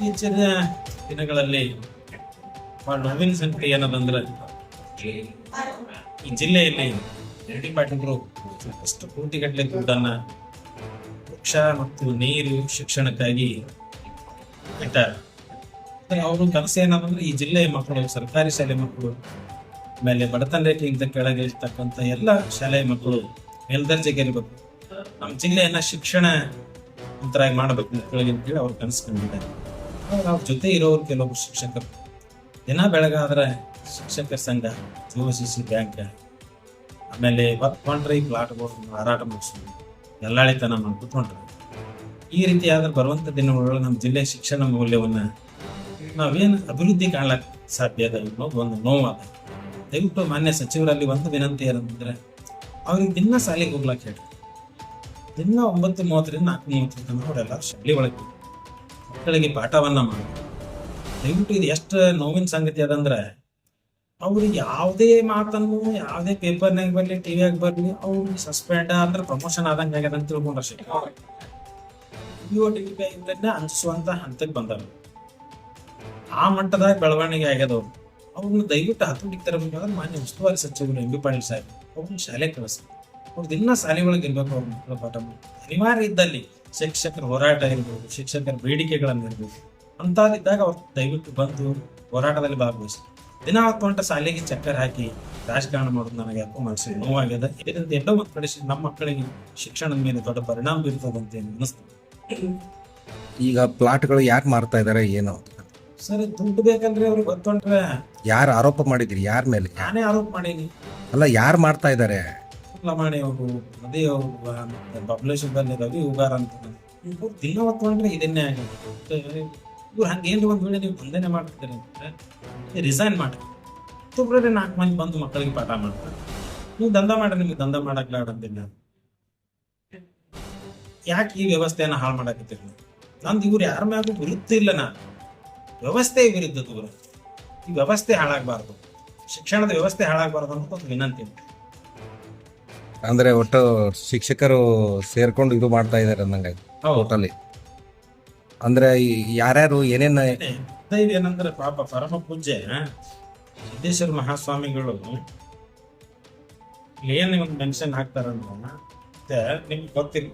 ಇತ್ತೀಚಿನ ದಿನಗಳಲ್ಲಿ ಬಹಳ ನೋವಿನ ಸಂಗತಿ ಏನದಂದ್ರೆ ಈ ಜಿಲ್ಲೆಯಲ್ಲಿ ಎರಡಿ ಪಾಟೀಲರು ಸಾಕಷ್ಟು ಕೋಟಿಗಟ್ಟಲೆ ದುಡ್ಡನ್ನ ವೃಕ್ಷ ಮತ್ತು ನೀರು ಶಿಕ್ಷಣಕ್ಕಾಗಿ ಇಟ್ಟಾರೆ ಅವರು ಕನಸು ಏನಂದ್ರೆ ಈ ಜಿಲ್ಲೆಯ ಮಕ್ಕಳು, ಸರ್ಕಾರಿ ಶಾಲೆ ಮಕ್ಕಳು, ಆಮೇಲೆ ಬಡತನ ರೇಖೆಗಿಂತ ಕೆಳಗೆ ಇರ್ತಕ್ಕಂಥ ಎಲ್ಲ ಶಾಲೆಯ ಮಕ್ಕಳು ಮೇಲ್ದರ್ಜೆಗೇರಬೇಕು ನಮ್ಮ ಜಿಲ್ಲೆಯನ್ನ ಶಿಕ್ಷಣ ಒಂಥರಾಗಿ ಮಾಡಬೇಕು ಮಕ್ಕಳಿಗೆ ಅಂತೇಳಿ ಅವ್ರು ಕನಸು ಕಂಡಿದ್ದಾರೆ. ಅವ್ರ ಜೊತೆ ಇರೋರು ಕೆಲವೊಬ್ರು ಶಿಕ್ಷಕರು. ದಿನ ಬೆಳಗಾದ್ರೆ ಶಿಕ್ಷಕರ ಸಂಘ ಸಿ ಬ್ಯಾಂಕ್, ಆಮೇಲೆ ಹೊತ್ಕೊಂಡ್ರೆ ಈ ಪ್ಲಾಟ್ಗಳು ಮಾರಾಟ ಮುಗಿಸೋದು ಎಲ್ಲಾಳಿತನ ಮಾಡ್ಬಿಟ್ಕೊಂಡ್ರೆ ಈ ರೀತಿ ಆದ್ರೆ ಬರುವಂತ ದಿನಗಳೊಳಗೆ ನಮ್ಮ ಜಿಲ್ಲೆ ಶಿಕ್ಷಣ ಮೌಲ್ಯವನ್ನು ನಾವೇನು ಅಭಿವೃದ್ಧಿ ಕಾಣ್ಲಕ್ ಸಾಧ್ಯ ಅದ ಅನ್ನೋದು ಒಂದು ನೋವಾದ. ದಯವಿಟ್ಟು ಮಾನ್ಯ ಸಚಿವರಲ್ಲಿ ಒಂದು ವಿನಂತಿ ಏನಂತಂದ್ರೆ ಅವ್ರಿಗೆ ದಿನ ಶಾಲೆಗೆ ಹೋಗ್ಲಾಕ್ ಹೇಳಿ ದಿನ ಒಂಬತ್ತು ಮೂವತ್ತರಿಂದ ನಾಲ್ಕು ಮೂವತ್ತರ ತನಕ ಅವರೆಲ್ಲ ಶಾಲೆ ಒಳಗೆ ಮಕ್ಕಳಿಗೆ ಪಾಠವನ್ನು ಮಾಡಿ. ದಯವಿಟ್ಟು ಇದು ಎಷ್ಟು ನೋವಿನ ಸಂಗತಿ ಅದಂದ್ರೆ, ಅವ್ರು ಯಾವುದೇ ಮಾತನ್ನು, ಯಾವುದೇ ಪೇಪರ್ನಾಗ ಬರಲಿ ಟಿವಿಯಾಗ ಬರಲಿ, ಅವ್ರಿಗೆ ಸಸ್ಪೆಂಡ್ ಅಂದ್ರೆ ಪ್ರಮೋಷನ್ ಆದಂಗೆ ಆಗ್ಯದ ಅಂತ ತಿಳ್ಕೊಂಡ್ರೆ ಇಂದ ಅನ್ಸುವಂತ ಹಂತಕ್ಕೆ ಬಂದವರು. ಆ ಮಟ್ಟದಾಗ ಬೆಳವಣಿಗೆ ಆಗ್ಯದ ಅವ್ರು. ಅವ್ರನ್ನ ದಯವಿಟ್ಟು ಹತೋಟಿಗೆ ತರಬೇಕಾದ್ರೆ ಮಾನ್ಯ ಉಸ್ತುವಾರಿ ಸಚಿವರು ಎಂ ಬಿ ಪಾಟೀಲ್ ಸಾಹೇಬ್ ಅವ್ರನ್ನ ಶಾಲೆ ಕಳಿಸಿ. ಅವ್ರು ದಿನ ಶಾಲೆ ಒಳಗೆ ಇರ್ಬೇಕು ಅವ್ರ ಮಕ್ಕಳ ಪಾಠ. ಅನಿವಾರ್ಯ ಇದ್ದಲ್ಲಿ ಶಿಕ್ಷಕರ ಹೋರಾಟ ಇರ್ಬೋದು ಶಿಕ್ಷಕರ ಬೇಡಿಕೆಗಳನ್ನು ಇರ್ಬೋದು ಅಂತಾದಿದ್ದಾಗ ಅವ್ರು ದಯವಿಟ್ಟು ಬಂದು ಹೋರಾಟದಲ್ಲಿ ಭಾಗವಹಿಸಿ. ದಿನ ಹೊತ್ತು ಶಾಲೆಗೆ ಚಕ್ಕರ್ ಹಾಕಿ ರಾಜಕಾರಣ ಮಾಡೋದು ನನಗೆ ಯಾಕೋ ಮನಸ್ಸಿಗೆ ನೋವಾಗ್ಯದ. ಇದರಿಂದ ಎಲ್ಲೋ ಒಂದು ಕಡೆ ನಮ್ಮ ಮಕ್ಕಳಿಗೆ ಶಿಕ್ಷಣದ ಮೇಲೆ ದೊಡ್ಡ ಪರಿಣಾಮ ಬೀರ್ತದಂತೆ ಅನಿಸ್ತದೆ ಈಗ ಪ್ಲಾಟ್ಗಳು ಯಾಕೆ ಮಾರ್ತಾ ಇದಾರೆ ಏನು? ಸರ್ ದುಡ್ಡು ಬೇಕಂದ್ರೆ ಅವ್ರಿಗೆ ಗೊತ್ತೊಂಡ್ರೆ ಯಾರು ಆರೋಪ ಮಾಡಿದ್ರಿ ಯಾರ ಮೇಲೆ? ನಾನೇ ಆರೋಪ ಮಾಡೀನಿ. ಅಲ್ಲ ಯಾರು ಮಾಡ್ತಾ ಇದ್ದಾರೆ ಲಮಾಣಿ ಅವರು ಅದೇ ಪಾಪ್ಯುಲೇಷನ್ ಬಂದ ರವಿ ಉಗಾರ ಅಂತ ಇವ್ರು ದಿನ ಹೊತ್ಕೊಂಡ್ರೆ ಇದನ್ನೇ ಆಗಿರ್ಬೋದು. ಇವ್ರು ಹಂಗೇನ್ರಿ ಒಂದು ವೇಳೆ ನೀವು ಬಂಧನೆ ಮಾಡ್ತಿದ್ದೀರಿ ಅಂತಂದ್ರೆ ರಿಸೈನ್ ಮಾಡಿ. ತುಬ್ರೆ ನಾಲ್ಕು ಮಂದಿ ಬಂದು ಮಕ್ಕಳಿಗೆ ಪಾಠ ಮಾಡ್ತಾರೆ. ನೀವು ದಂಧ ಮಾಡ್ರಿ ನಿಮ್ಗೆ ದಂಧ ಮಾಡಕ್ ಅಂತೀನಿ ನಾನು ಯಾಕೆ ಈ ವ್ಯವಸ್ಥೆಯನ್ನು ಹಾಳು ಮಾಡಕತ್ತೀರಿ? ನಂದು ಇವ್ರು ಯಾರ ಮ್ಯಾಗೂ ವಿರುದ್ಧ ಇಲ್ಲ ನಾನು. ವ್ಯವಸ್ಥೆ ವಿರುದ್ಧ ದೂರ. ಈ ವ್ಯವಸ್ಥೆ ಹಾಳಾಗಬಾರ್ದು. ಶಿಕ್ಷಣದ ವ್ಯವಸ್ಥೆ ಹಾಳಾಗಬಾರ್ದು ಅನ್ನೋದು ಒಂದು ವಿನಂತಿ. ಅಂದ್ರೆ ಒಟ್ಟು ಶಿಕ್ಷಕರು ಸೇರ್ಕೊಂಡು ಇದು ಮಾಡ್ತಾ ಇದಾರೆ ಅಂದಂಗೆ ಟೋಟಲಿ ಅಂದ್ರೆ ಯಾರ್ಯಾರು ಏನೇನ ಏನಂದ್ರೆ ಪಾಪ ಪರಮ ಪೂಜೆ ಸಿದ್ದೇಶ್ವರ ಮಹಾಸ್ವಾಮಿಗಳು ಏನ್ ಒಂದು ಮೆನ್ಷನ್ ಹಾಕ್ತಾರೆ ಮತ್ತೆ ನಿಮ್ಗೆ ಗೊತ್ತಿಲ್ಲ.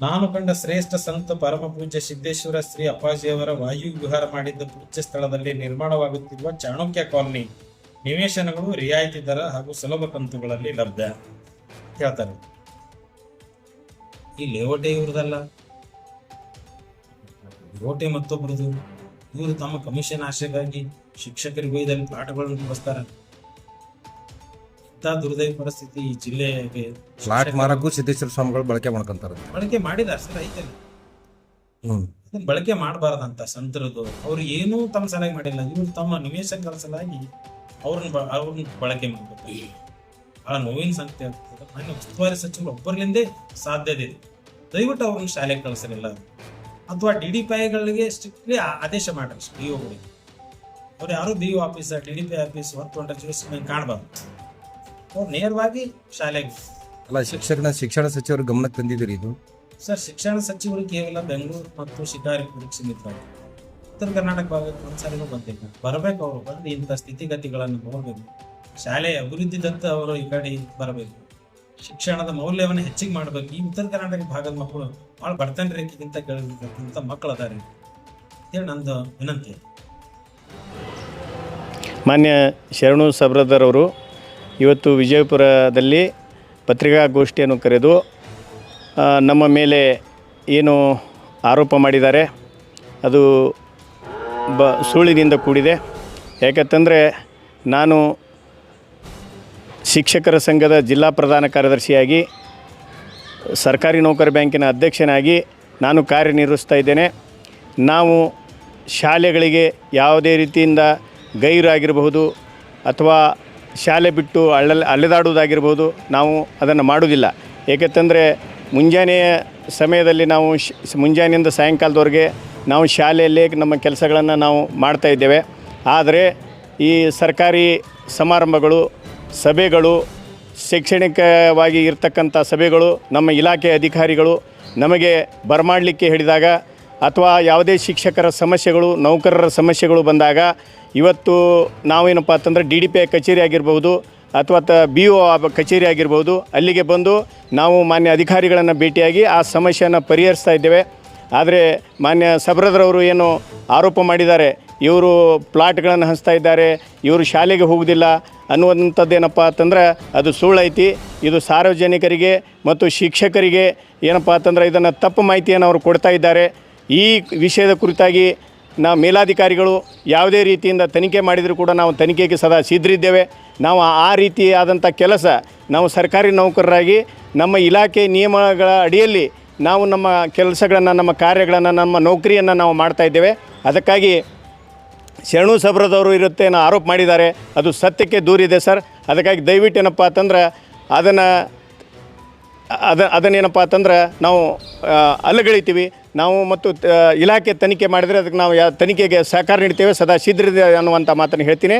ನಾನು ಕಂಡ ಶ್ರೇಷ್ಠ ಸಂತ ಪರಮ ಪೂಜೆ ಸಿದ್ದೇಶ್ವರ ಶ್ರೀ ಅಪ್ಪಾಜಿಯವರ ವಾಯು ವಿಹಾರ ಮಾಡಿದ್ದ ಪೂಜ್ಯ ಸ್ಥಳದಲ್ಲಿ ನಿರ್ಮಾಣವಾಗುತ್ತಿರುವ ಚಾಣಕ್ಯ ಕಾಲನಿ. ನಿವೇಶನಗಳು ರಿಯಾಯಿತಿ ದರ ಹಾಗೂ ಸುಲಭ ಕಂತುಗಳಲ್ಲಿ ಲಭ್ಯ ಹೇಳ್ತಾರೆ. ಈ ಲೇಔಟೇ ಇವ್ರದಲ್ಲ. ಲೇಔಟೇ ಮತ್ತೊಬ್ಬರದು ಇವರು ತಮ್ಮ ಕಮಿಷನ್ ಆಶೆಗಾಗಿ ಶಿಕ್ಷಕರಿಗೆ ಇದರಲ್ಲಿ ಪಾಠಗಳನ್ನು ಬಳಸ್ತಾರೆ ಇಂಥ ದುರ್ದೈವ ಪರಿಸ್ಥಿತಿ ಈ ಜಿಲ್ಲೆಗೆ ಫ್ಲಾಟ್ ಮಾರಕ್ಕೂ ಸಿದ್ದೇಶ್ವರ ಸ್ವಾಮಿಗಳು ಬಳಕೆ ಮಾಡ್ಕೊಂತಾರೆ. ಬಳಕೆ ಮಾಡಿದಾರೆ ಸರ್ ಐತಲ್ಲ. ಹ್ಮ್. ಅದನ್ನ ಬಳಕೆ ಮಾಡಬಾರ್ದಂತ ಸಂತರದು. ಅವ್ರು ಏನೂ ತಮ್ಮ ಸಲಹೆ ಮಾಡಿಲ್ಲ. ಇವರು ತಮ್ಮ ನಿವೇಶನಗಳ ಸಲುವಾಗಿ ಅವ್ರನ್ನ ಅವ್ರನ್ನ ಬಳಕೆ ಮಾಡ್ಬೇಕು. ಬಹಳ ನೋವಿನ ಸಂಗತಿ ಆಗ್ತದೆ. ಮಾನ್ಯ ಉಸ್ತುವಾರಿ ಸಚಿವರು ಒಬ್ಬರಿಂದೇ ಸಾಧ್ಯತೆ ಇದೆ. ದಯವಿಟ್ಟು ಅವ್ರನ್ನ ಶಾಲೆಗೆ ಕಳಿಸಲಿಲ್ಲ ಅಥವಾ ಡಿ ಡಿ ಪಿ ಐಗಳಿಗೆ ಸ್ಟ್ರಿಕ್ಟ್ಲಿ ಆದೇಶ ಮಾಡ್ರಿ. ಡಿ ಒಗಳಿಗೆ ಅವ್ರು ಯಾರು B O office D D P office ಹೊತ್ತು ಜೋಸಿ ಕಾಣಬಾರ್ದು. ಅವ್ರು ನೇರವಾಗಿ ಶಾಲೆಗೆ ಅಲ್ಲ ಶಿಕ್ಷಕನ ಶಿಕ್ಷಣ ಸಚಿವರು ಗಮನಕ್ಕೆ ತಂದಿದ್ದೀರಿ ಇದು? ಸರ್ ಶಿಕ್ಷಣ ಸಚಿವರು ಕೇವಲ ಬೆಂಗಳೂರು ಮತ್ತು ಶಿಕಾರಿಪುರಕ್ಕೆ ಸೀಮಿತ ಉತ್ತರ ಕರ್ನಾಟಕ ಭಾಗಕ್ಕೆ ಒಂದ್ಸರಿನೂ ಬಂದಿಲ್ಲ ಬರಬೇಕು. ಅವರು. ಬಂದು ಇಂಥ ಸ್ಥಿತಿಗತಿಗಳನ್ನು ನೋಡಬೇಕು. ಶಾಲೆ ಅಭಿವೃದ್ಧಿದತ್ತ ಅವರು ಈ ಕಡೆ ಬರಬೇಕು. ಶಿಕ್ಷಣದ ಮೌಲ್ಯವನ್ನು ಹೆಚ್ಚಿಗೆ ಮಾಡಬೇಕು. ಈ ಉತ್ತರ ಕರ್ನಾಟಕ ಭಾಗದ ಮಕ್ಕಳು ಭಾಳ ಬಡತನ ರೇಖೆಗಿಂತ ಕೇಳಿರ್ತಕ್ಕಂಥ ಮಕ್ಕಳು ಅದಾರೆ ಅಂತೇಳಿ ನಂದು ವಿನಂತಿ. ಮಾನ್ಯ ಶರಣು ಸಬ್ರದರವರು ಇವತ್ತು ವಿಜಯಪುರದಲ್ಲಿ ಪತ್ರಿಕಾಗೋಷ್ಠಿಯನ್ನು ಕರೆದು ನಮ್ಮ ಮೇಲೆ ಏನು ಆರೋಪ ಮಾಡಿದ್ದಾರೆ, ಅದು ಬ ಸುಳ್ಳಿನಿಂದ ಕೂಡಿದೆ. ಯಾಕಂತಂದರೆ ನಾನು ಶಿಕ್ಷಕರ ಸಂಘದ ಜಿಲ್ಲಾ ಪ್ರಧಾನ ಕಾರ್ಯದರ್ಶಿಯಾಗಿ, ಸರ್ಕಾರಿ ನೌಕರ ಬ್ಯಾಂಕಿನ ಅಧ್ಯಕ್ಷನಾಗಿ ನಾನು ಕಾರ್ಯನಿರ್ವಹಿಸ್ತಾ ಇದ್ದೇನೆ. ನಾವು ಶಾಲೆಗಳಿಗೆ ಯಾವುದೇ ರೀತಿಯಿಂದ ಗೈರಾಗಿರಬಹುದು ಅಥವಾ ಶಾಲೆ ಬಿಟ್ಟು ಅಳ್ಳ ಅಲೆದಾಡುವುದಾಗಿರ್ಬೋದು ನಾವು ಅದನ್ನು ಮಾಡುವುದಿಲ್ಲ. ಏಕೆಂತಂದರೆ ಮುಂಜಾನೆಯ ಸಮಯದಲ್ಲಿ ನಾವು ಶ್, ಮುಂಜಾನೆಯಿಂದ ಸಾಯಂಕಾಲದವರೆಗೆ ನಾವು ಶಾಲೆಯಲ್ಲಿ ನಮ್ಮ ಕೆಲಸಗಳನ್ನು ನಾವು ಮಾಡ್ತಾ ಇದ್ದೇವೆ. ಆದರೆ ಈ ಸರ್ಕಾರಿ ಸಮಾರಂಭಗಳು, ಸಭೆಗಳು, ಶೈಕ್ಷಣಿಕವಾಗಿ ಇರ್ತಕ್ಕಂಥ ಸಭೆಗಳು, ನಮ್ಮ ಇಲಾಖೆ ಅಧಿಕಾರಿಗಳು ನಮಗೆ ಬರಮಾಡಲಿಕ್ಕೆ ಹೇಳಿದಾಗ ಅಥವಾ ಯಾವುದೇ ಶಿಕ್ಷಕರ ಸಮಸ್ಯೆಗಳು, ನೌಕರರ ಸಮಸ್ಯೆಗಳು ಬಂದಾಗ ಇವತ್ತು ನಾವೇನಪ್ಪ ಅಂತಂದರೆ ಡಿ ಡಿ ಪಿ ಕಚೇರಿ ಆಗಿರ್ಬೋದು ಅಥವಾ ತ ಬಿ ಒ ಕಚೇರಿ ಆಗಿರ್ಬೋದು ಅಲ್ಲಿಗೆ ಬಂದು ನಾವು ಮಾನ್ಯ ಅಧಿಕಾರಿಗಳನ್ನು ಭೇಟಿಯಾಗಿ ಆ ಸಮಸ್ಯೆಯನ್ನು ಪರಿಹರಿಸ್ತಾ ಇದ್ದೇವೆ. ಆದರೆ ಮಾನ್ಯ ಸಬ್ರದ್ರವರು ಏನು ಆರೋಪ ಮಾಡಿದ್ದಾರೆ, ಇವರು ಪ್ಲಾಟ್ಗಳನ್ನು ಹಂಚ್ತಾ ಇದ್ದಾರೆ, ಇವರು ಶಾಲೆಗೆ ಹೋಗುವುದಿಲ್ಲ ಅನ್ನುವಂಥದ್ದೇನಪ್ಪ ಅಂತಂದ್ರೆ ಅದು ಸುಳ್ಳೈತಿ. ಇದು ಸಾರ್ವಜನಿಕರಿಗೆ ಮತ್ತು ಶಿಕ್ಷಕರಿಗೆ ಏನಪ್ಪ ಅಂತಂದ್ರೆ ಇದನ್ನು ತಪ್ಪು ಮಾಹಿತಿಯನ್ನು ಅವರು ಕೊಡ್ತಾ ಇದ್ದಾರೆ. ಈ ವಿಷಯದ ಕುರಿತಾಗಿ ನಾವು ಮೇಲಾಧಿಕಾರಿಗಳು ಯಾವುದೇ ರೀತಿಯಿಂದ ತನಿಖೆ ಮಾಡಿದರೂ ಕೂಡ ನಾವು ತನಿಖೆಗೆ ಸದಾ ಸಿದ್ಧರಿದ್ದೇವೆ. ನಾವು ಆ ರೀತಿಯಾದಂಥ ಕೆಲಸ ನಾವು ಸರ್ಕಾರಿ ನೌಕರರಾಗಿ ನಮ್ಮ ಇಲಾಖೆ ನಿಯಮಗಳ ಅಡಿಯಲ್ಲಿ ನಾವು ನಮ್ಮ ಕೆಲಸಗಳನ್ನು, ನಮ್ಮ ಕಾರ್ಯಗಳನ್ನು, ನಮ್ಮ ನೌಕರಿಯನ್ನು ನಾವು ಮಾಡ್ತಾ ಇದ್ದೇವೆ. ಅದಕ್ಕಾಗಿ ಶರಣು ಸಬ್ರದವರು ಇರುತ್ತೆ ಅನ್ನೋ ಆರೋಪ ಮಾಡಿದ್ದಾರೆ. ಅದು ಸತ್ಯಕ್ಕೆ ದೂರಿದೆ ಸರ್. ಅದಕ್ಕಾಗಿ ದಯವಿಟ್ಟು ಏನಪ್ಪ ಅಂತಂದ್ರೆ ಅದನ್ನು, ಅದ, ಅದನ್ನೇನಪ್ಪ ಅಂತಂದ್ರೆ ನಾವು ಅಲ್ಲಗಳಿತೀವಿ ನಾವು ಮತ್ತು ಇಲಾಖೆ ತನಿಖೆ ಮಾಡಿದರೆ ಅದಕ್ಕೆ ನಾವು ಯಾ, ತನಿಖೆಗೆ ಸಹಕಾರ ನೀಡ್ತೇವೆ. ಸದಾ ಶೀಘ್ರ ಅನ್ನುವಂಥ ಮಾತನ್ನು ಹೇಳ್ತೀನಿ.